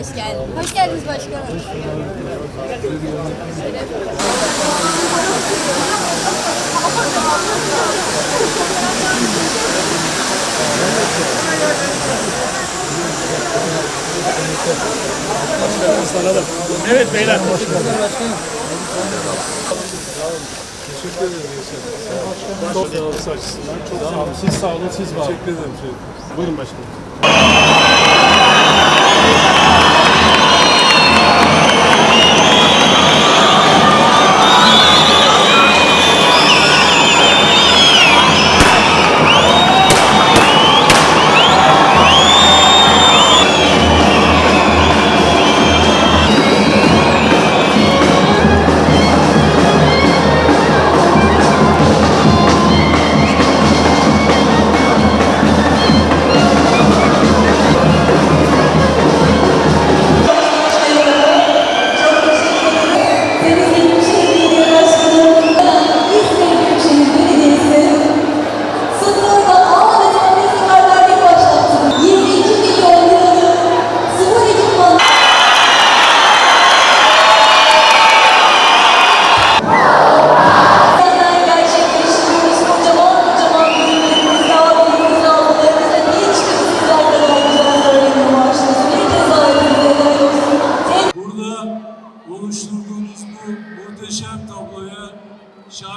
Hoş geldin. Hoş geldiniz başkanım. Evet beyler. Teşekkür ederim Yaşar. Çok sağ olun açısından. Çok sağ olun. Siz sağ olun, siz var. Teşekkür ederim. Buyurun başkanım.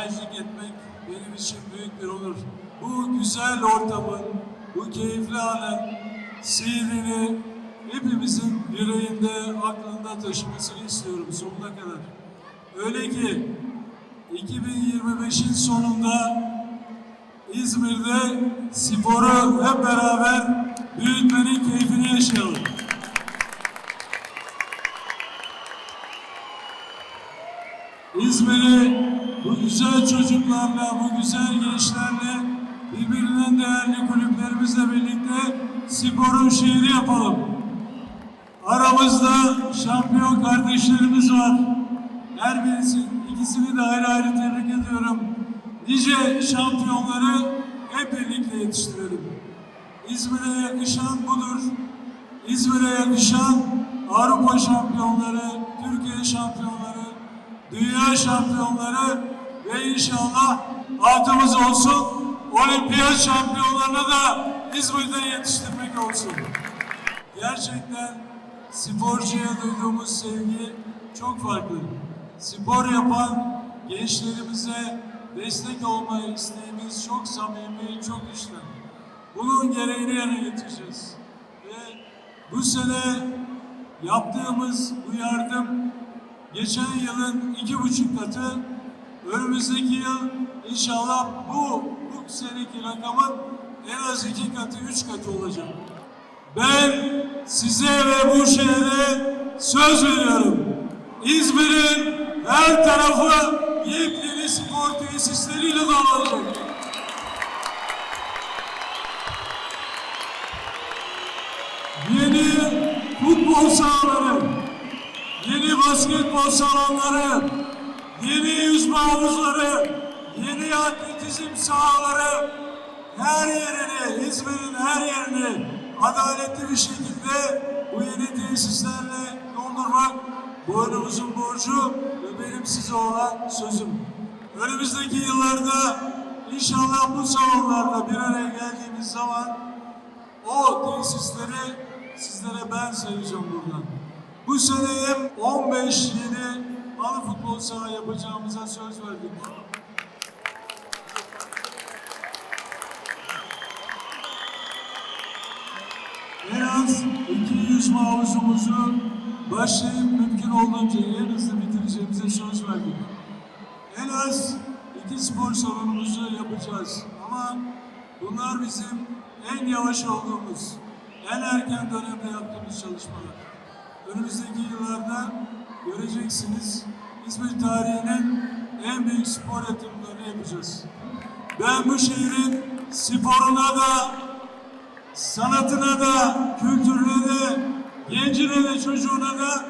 Şahitlik etmek benim için büyük bir onur. Bu güzel ortamın, bu keyifli anın sihrini hepimizin yüreğinde, aklında taşımasını istiyorum sonuna kadar. Öyle ki 2025'in sonunda İzmir'de sporu hep beraber büyütmenin keyfini yaşayalım. İzmir'i bu güzel çocuklarla, bu güzel gençlerle, birbirinden değerli kulüplerimizle birlikte sporun şehri yapalım. Aramızda şampiyon kardeşlerimiz var. Her birisi, ikisini de ayrı ayrı tebrik ediyorum. Nice şampiyonları hep birlikte yetiştirelim. İzmir'e yakışan budur. İzmir'e yakışan Avrupa şampiyonları, Türkiye şampiyonları, dünya şampiyonları ve inşallah adımız olsun olimpiyat şampiyonlarına da İzmir'den yetiştirmek olsun. Gerçekten sporcuya duyduğumuz sevgi çok farklı. Spor yapan gençlerimize destek olma isteğimiz çok samimi, çok içten. Bunun gereğini yerine getireceğiz. Ve bu sene yaptığımız bu yardım geçen yılın iki buçuk katı, önümüzdeki yıl inşallah bu, bu seneki rakamın en az iki katı, üç katı olacak. Ben size ve bu şehre söz veriyorum. İzmir'in her tarafı yepyeni spor tesisleriyle donanacak. Yeni futbol sahaları, yeni basketbol salonları, yeni yüzme yeni atletizm sahaları, her yerini, İzmir'in her yerini adaletli bir şekilde bu yeni tesislerle doldurmak boynumuzun borcu ve benim size olan sözüm. Önümüzdeki yıllarda inşallah bu salonlarda bir araya geldiğimiz zaman o tesisleri sizlere ben sayacağım buradan. Bu sene hem 15 yeni halı futbol saha yapacağımıza söz verdik. En az iki yüzme havuzumuzu başlayıp mümkün olduğunca en hızlı bitireceğimize söz verdik. En az iki spor salonumuzu yapacağız. Ama bunlar bizim en yavaş olduğumuz, en erken dönemde yaptığımız çalışmalar. Önümüzdeki yıllarda göreceksiniz İzmir tarihinin en büyük spor yatırımlarını yapacağız. Ben bu şehrin sporuna da, sanatına da, kültürüne de, gencine de, çocuğuna da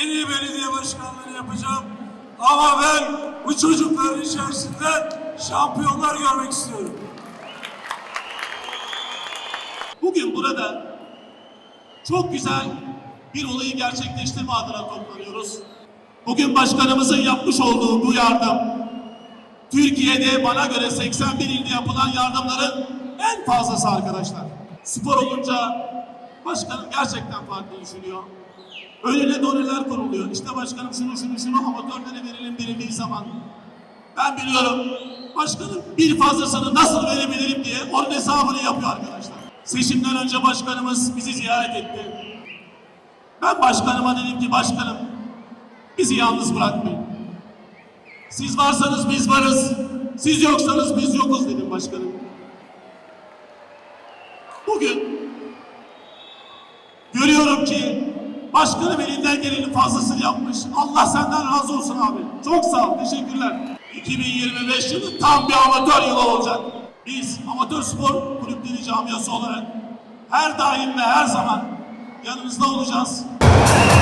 en iyi belediye başkanlığı yapacağım. Ama ben bu çocukların içerisinde şampiyonlar görmek istiyorum. Bugün burada çok güzel bir olayı gerçekleştirme adına toplanıyoruz. Bugün başkanımızın yapmış olduğu bu yardım, Türkiye'de bana göre 81 ilde yapılan yardımların en fazlası arkadaşlar. Spor olunca başkanım gerçekten farklı düşünüyor. Önüne doneler kuruluyor. İşte başkanım şunu şunu şunu amatörlere verelim denildiği zaman. Ben biliyorum başkanım bir fazlasını nasıl verebilirim diye onun hesabını yapıyor arkadaşlar. Seçimden önce başkanımız bizi ziyaret etti. Ben başkanıma dedim ki başkanım bizi yalnız bırakmayın. Siz varsanız biz varız. Siz yoksanız biz yokuz dedim başkanım. Bugün görüyorum ki başkanım elinden gelenin fazlasını yapmış. Allah senden razı olsun abi. Çok sağ ol. Teşekkürler. 2025 yılı tam bir amatör yılı olacak. Biz amatör spor kulüpleri camiası olarak her daim ve her zaman yanınızda olacağız.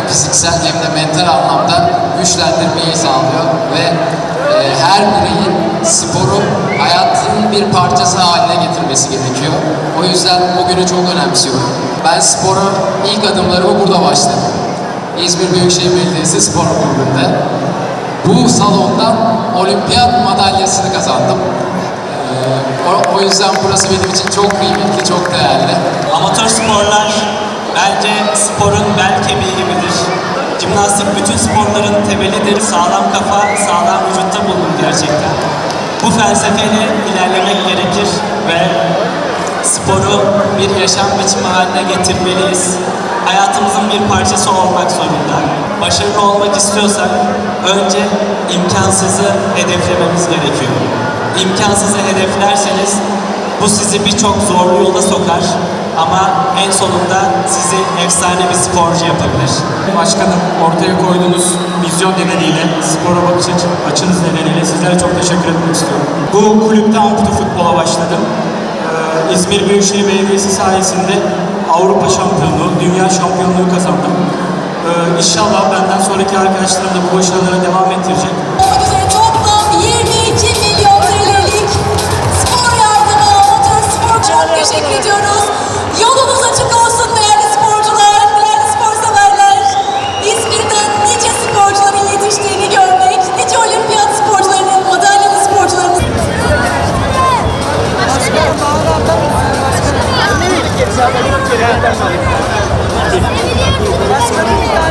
hem fiziksel hem de mental anlamda güçlendirmeyi sağlıyor ve e, her bireyin sporu hayatının bir parçası haline getirmesi gerekiyor. O yüzden bugünü çok önemsiyorum. Ben spora ilk adımlarımı burada başladım. İzmir Büyükşehir Belediyesi Spor Kulübü'nde. Bu salonda olimpiyat madalyasını kazandım. O, o yüzden burası benim için çok kıymetli, çok değerli. Amatör sporlar bence sporun bel kemiği gibidir. Jimnastik bütün sporların temelidir. Sağlam kafa, sağlam vücutta bulunur gerçekten. Bu felsefeyle ilerlemek gerekir ve sporu bir yaşam biçimi haline getirmeliyiz. Hayatımızın bir parçası olmak zorunda. Başarılı olmak istiyorsak önce imkansızı hedeflememiz gerekiyor. İmkansızı hedeflerseniz bu sizi birçok zorlu yola sokar ama en sonunda sizi efsane bir sporcu yapabilir. Başkanım ortaya koyduğunuz vizyon nedeniyle spora bakış açı- açınız nedeniyle sizlere çok teşekkür etmek istiyorum. Bu kulüpte ampute futbola başladım. Ee, İzmir Büyükşehir Belediyesi sayesinde Avrupa şampiyonluğu, dünya şampiyonluğu kazandım. Ee, inşallah benden sonraki arkadaşlarım da bu başarılara devam ettirecek. Başkanım.